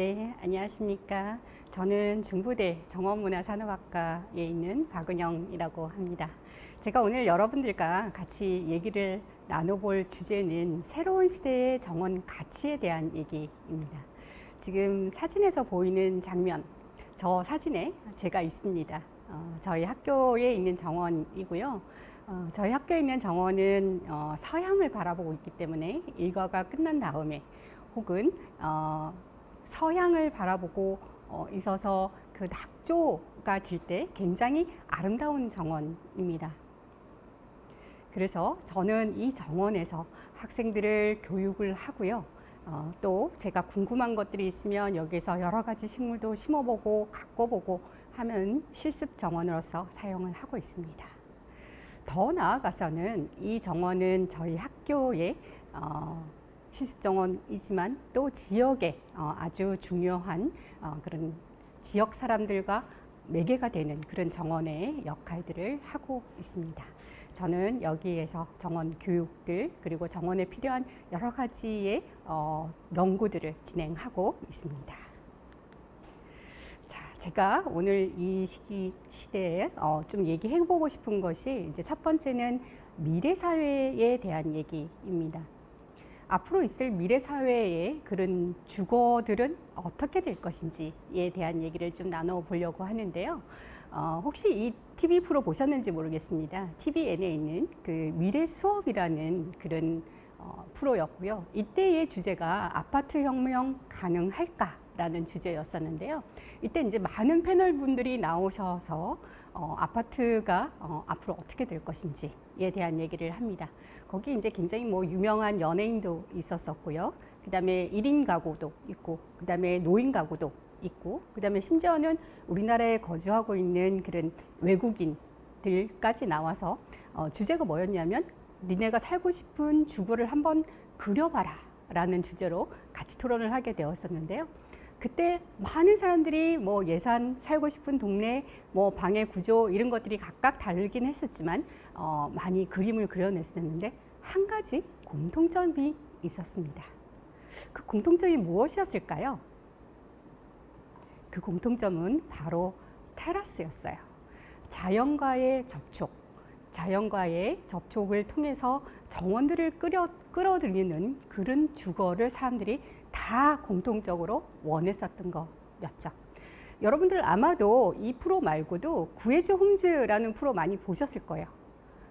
네, 안녕하십니까. 저는 중부대 정원문화산업학과에 있는 박은영이라고 합니다. 제가 오늘 여러분들과 같이 얘기를 나눠볼 주제는 새로운 시대의 정원 가치에 대한 얘기입니다. 지금 사진에서 보이는 장면, 저 사진에 제가 있습니다. 어, 저희 학교에 있는 정원이고요. 어, 저희 학교에 있는 정원은 어, 서양을 바라보고 있기 때문에 일과가 끝난 다음에 혹은 어, 서양을 바라보고 어, 있어서 그 낙조가 질 때 굉장히 아름다운 정원입니다. 그래서 저는 이 정원에서 학생들을 교육을 하고요. 어, 또 제가 궁금한 것들이 있으면 여기서 여러 가지 식물도 심어보고 가꿔보고 하면 실습 정원으로서 사용을 하고 있습니다. 더 나아가서는 이 정원은 저희 학교의 어, 실습 정원이지만 또 지역에 어, 아주 중요한 어, 그런 지역 사람들과 매개가 되는 그런 정원의 역할들을 하고 있습니다. 저는 여기에서 정원 교육들 그리고 정원에 필요한 여러 가지의 어, 연구들을 진행하고 있습니다. 자, 제가 오늘 이 시기 시대에 어, 좀 얘기해보고 싶은 것이 이제 첫 번째는 미래 사회에 대한 얘기입니다. 앞으로 있을 미래 사회의 그런 주거들은 어떻게 될 것인지에 대한 얘기를 좀 나눠보려고 하는데요. 어, 혹시 이 TV 프로 보셨는지 모르겠습니다. TVN에 있는 그 미래 수업이라는 그런 어, 프로였고요. 이때의 주제가 아파트 혁명 가능할까 라는 주제였었는데요. 이때 이제 많은 패널 분들이 나오셔서 어, 아파트가 어, 앞으로 어떻게 될 것인지에 대한 얘기를 합니다. 거기 이제 굉장히 뭐 유명한 연예인도 있었었고요. 그 다음에 1인 가구도 있고, 그 다음에 노인 가구도 있고, 그 다음에 심지어는 우리나라에 거주하고 있는 그런 외국인들까지 나와서 어, 주제가 뭐였냐면 니네가 살고 싶은 주거를 한번 그려봐라 라는 주제로 같이 토론을 하게 되었었는데요. 그때 많은 사람들이 뭐 예산 살고 싶은 동네 뭐 방의 구조 이런 것들이 각각 다르긴 했었지만 어, 많이 그림을 그려냈었는데 한 가지 공통점이 있었습니다. 그 공통점이 무엇이었을까요? 그 공통점은 바로 테라스였어요. 자연과의 접촉, 자연과의 접촉을 통해서 정원들을 끌어, 끌어들이는 그런 주거를 사람들이 다 공통적으로 원했었던 거였죠. 여러분들 아마도 이 프로 말고도 구해줘 홈즈라는 프로 많이 보셨을 거예요.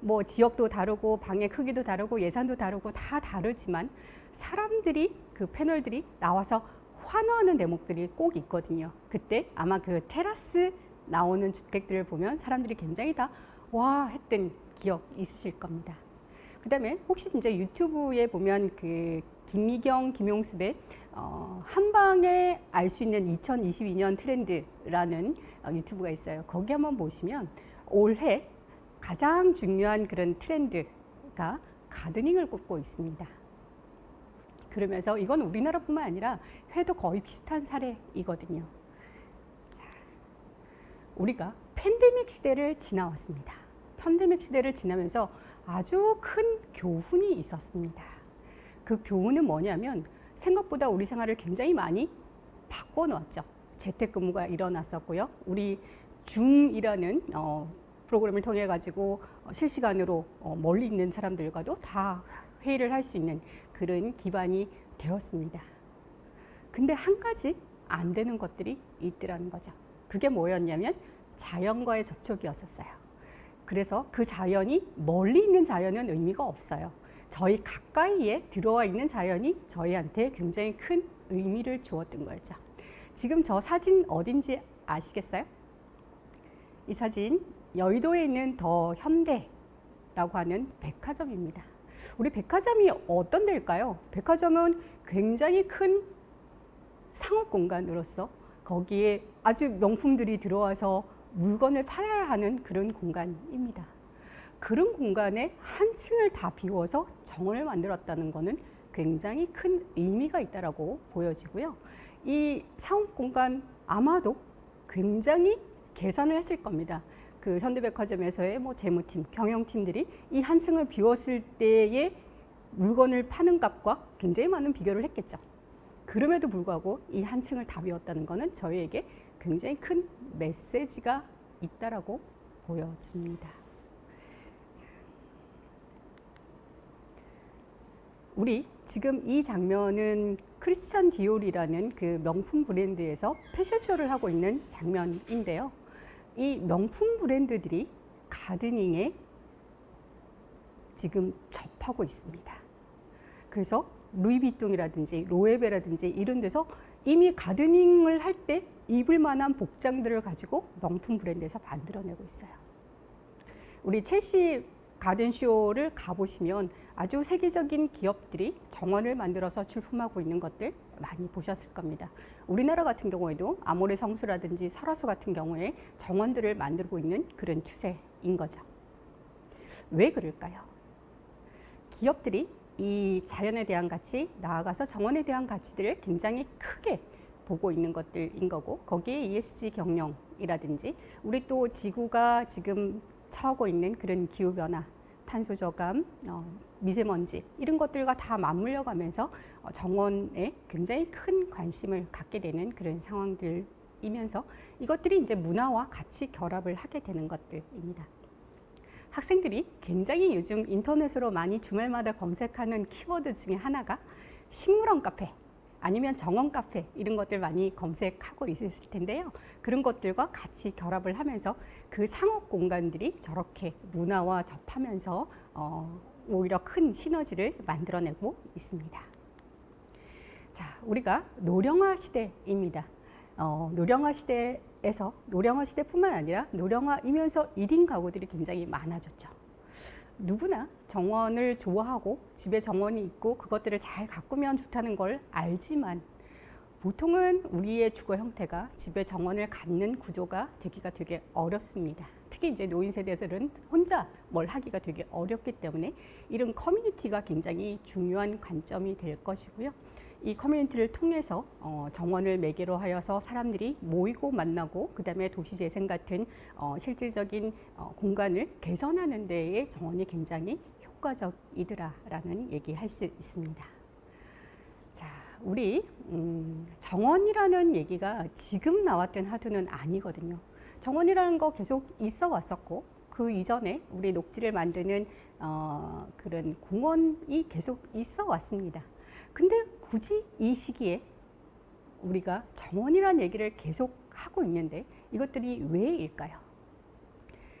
뭐 지역도 다르고 방의 크기도 다르고 예산도 다르고 다 다르지만 사람들이 그 패널들이 나와서 환호하는 대목들이 꼭 있거든요. 그때 아마 그 테라스 나오는 주택들을 보면 사람들이 굉장히 다 와 했던 기억 있으실 겁니다. 그다음에 혹시 이제 유튜브에 보면 그 김미경, 김용습의 어, 한 방에 알 수 있는 2022년 트렌드라는 어, 유튜브가 있어요. 거기 한번 보시면 올해 가장 중요한 그런 트렌드가 가드닝을 꼽고 있습니다. 그러면서 이건 우리나라뿐만 아니라 해도 거의 비슷한 사례이거든요. 자, 우리가 팬데믹 시대를 지나왔습니다. 팬데믹 시대를 지나면서 아주 큰 교훈이 있었습니다. 그 교훈은 뭐냐면 생각보다 우리 생활을 굉장히 많이 바꿔놓았죠. 재택근무가 일어났었고요. 우리 줌이라는 어, 프로그램을 통해 가지고 어, 실시간으로 어, 멀리 있는 사람들과도 다 회의를 할 수 있는 그런 기반이 되었습니다. 근데 한 가지 안 되는 것들이 있더라는 거죠. 그게 뭐였냐면 자연과의 접촉이었었어요. 그래서 그 자연이 멀리 있는 자연은 의미가 없어요. 저희 가까이에 들어와 있는 자연이 저희한테 굉장히 큰 의미를 주었던 거죠. 지금 저 사진 어딘지 아시겠어요? 이 사진 여의도에 있는 더 현대라고 하는 백화점입니다. 우리 백화점이 어떤 데일까요? 백화점은 굉장히 큰 상업 공간으로서 거기에 아주 명품들이 들어와서 물건을 팔아야 하는 그런 공간입니다. 그런 공간에 한 층을 다 비워서 정원을 만들었다는 것은 굉장히 큰 의미가 있다라고 보여지고요. 이 상업 공간 아마도 굉장히 계산을 했을 겁니다. 그 현대백화점에서의 뭐 재무팀, 경영팀들이 이 한 층을 비웠을 때의 물건을 파는 값과 굉장히 많은 비교를 했겠죠. 그럼에도 불구하고 이 한 층을 다 비웠다는 것은 저희에게 굉장히 큰 메시지가 있다라고 보여집니다. 우리 지금 이 장면은 크리스천 디올이라는 그 명품 브랜드에서 패션쇼를 하고 있는 장면인데요. 이 명품 브랜드들이 가드닝에 지금 접하고 있습니다. 그래서 루이비통이라든지 로에베라든지 이런 데서 이미 가드닝을 할 때 입을 만한 복장들을 가지고 명품 브랜드에서 만들어내고 있어요. 우리 첼시 가든쇼를 가보시면 아주 세계적인 기업들이 정원을 만들어서 출품하고 있는 것들 많이 보셨을 겁니다. 우리나라 같은 경우에도 아모레 성수라든지 설화수 같은 경우에 정원들을 만들고 있는 그런 추세인 거죠. 왜 그럴까요? 기업들이 이 자연에 대한 가치, 나아가서 정원에 대한 가치들을 굉장히 크게 보고 있는 것들인 거고 거기에 ESG 경영이라든지 우리 또 지구가 지금 처하고 있는 그런 기후 변화, 탄소 저감, 어, 미세먼지 이런 것들과 다 맞물려 가면서 어, 정원에 굉장히 큰 관심을 갖게 되는 그런 상황들이면서 이것들이 이제 문화와 같이 결합을 하게 되는 것들입니다. 학생들이 굉장히 요즘 인터넷으로 많이 주말마다 검색하는 키워드 중에 하나가 식물원 카페 아니면 정원 카페 이런 것들 많이 검색하고 있으실 텐데요. 그런 것들과 같이 결합을 하면서 그 상업 공간들이 저렇게 문화와 접하면서 어, 오히려 큰 시너지를 만들어내고 있습니다. 자, 우리가 노령화 시대입니다. 어, 노령화 시대에서 노령화 시대뿐만 아니라 노령화이면서 1인 가구들이 굉장히 많아졌죠. 누구나 정원을 좋아하고 집에 정원이 있고 그것들을 잘 가꾸면 좋다는 걸 알지만 보통은 우리의 주거 형태가 집에 정원을 갖는 구조가 되기가 되게 어렵습니다. 특히 이제 노인 세대들은 혼자 뭘 하기가 되게 어렵기 때문에 이런 커뮤니티가 굉장히 중요한 관점이 될 것이고요. 이 커뮤니티를 통해서 어, 정원을 매개로 하여서 사람들이 모이고 만나고 그다음에 도시재생 같은 어, 실질적인 어, 공간을 개선하는 데에 정원이 굉장히 효과적이더라라는 얘기할 수 있습니다. 자, 우리 음, 정원이라는 얘기가 지금 나왔던 하두는 아니거든요. 정원이라는 거 계속 있어 왔었고 그 이전에 우리 녹지를 만드는 어, 그런 공원이 계속 있어 왔습니다. 근데 굳이 이 시기에 우리가 정원이라는 얘기를 계속 하고 있는데 이것들이 왜일까요?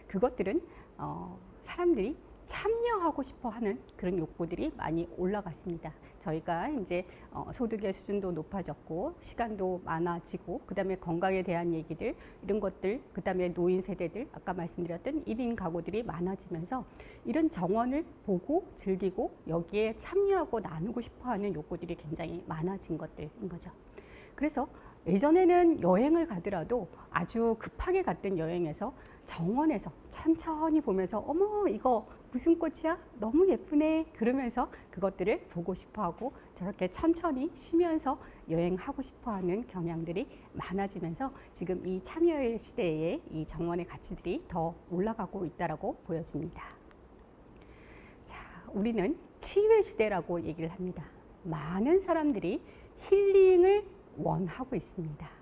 그것들은 어, 사람들이 참여하고 싶어 하는 그런 욕구들이 많이 올라갔습니다. 저희가 이제 어, 소득의 수준도 높아졌고 시간도 많아지고 그다음에 건강에 대한 얘기들 이런 것들 그다음에 노인 세대들 아까 말씀드렸던 1인 가구들이 많아지면서 이런 정원을 보고 즐기고 여기에 참여하고 나누고 싶어 하는 욕구들이 굉장히 많아진 것들인 거죠. 그래서 예전에는 여행을 가더라도 아주 급하게 갔던 여행에서 정원에서 천천히 보면서 어머 이거 무슨 꽃이야? 너무 예쁘네. 그러면서 그것들을 보고 싶어 하고 저렇게 천천히 쉬면서 여행하고 싶어 하는 경향들이 많아지면서 지금 이 참여의 시대에 이 정원의 가치들이 더 올라가고 있다라고 보여집니다. 자, 우리는 치유의 시대라고 얘기를 합니다. 많은 사람들이 힐링을 원하고 있습니다.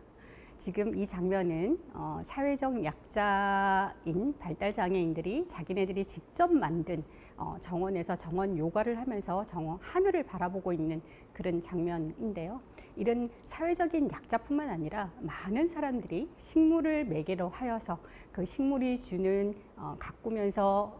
지금 이 장면은 어, 사회적 약자인 발달 장애인들이 자기네들이 직접 만든 어, 정원에서 정원 요가를 하면서 정원 하늘을 바라보고 있는 그런 장면인데요. 이런 사회적인 약자뿐만 아니라 많은 사람들이 식물을 매개로 하여서 그 식물이 주는 어, 가꾸면서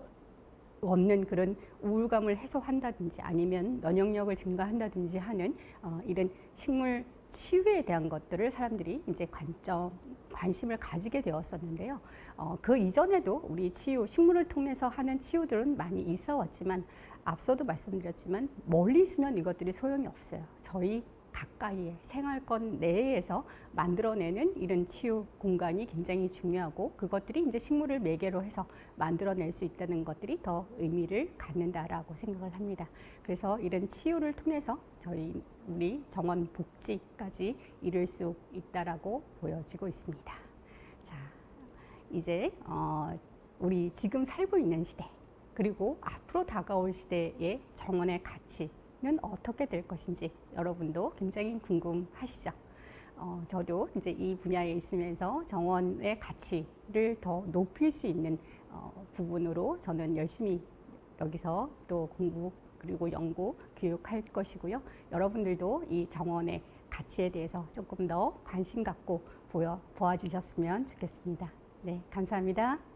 얻는 그런 우울감을 해소한다든지 아니면 면역력을 증가한다든지 하는 어, 이런 식물 치유에 대한 것들을 사람들이 이제 관점, 관심을 가지게 되었었는데요. 어, 그 이전에도 우리 치유, 식물을 통해서 하는 치유들은 많이 있어 왔지만 앞서도 말씀드렸지만 멀리 있으면 이것들이 소용이 없어요. 저희 가까이에 생활권 내에서 만들어내는 이런 치유 공간이 굉장히 중요하고 그것들이 이제 식물을 매개로 해서 만들어낼 수 있다는 것들이 더 의미를 갖는다라고 생각을 합니다. 그래서 이런 치유를 통해서 저희 우리 정원 복지까지 이룰 수 있다라고 보여지고 있습니다. 자, 이제 어, 우리 지금 살고 있는 시대 그리고 앞으로 다가올 시대의 정원의 가치 어떻게 될 것인지 여러분도 굉장히 궁금하시죠? 어, 저도 이제 이 분야에 있으면서 정원의 가치를 더 높일 수 있는 어, 부분으로 저는 열심히 여기서 또 공부 그리고 연구, 교육할 것이고요. 여러분들도 이 정원의 가치에 대해서 조금 더 관심 갖고 보여 보아주셨으면 좋겠습니다. 네, 감사합니다.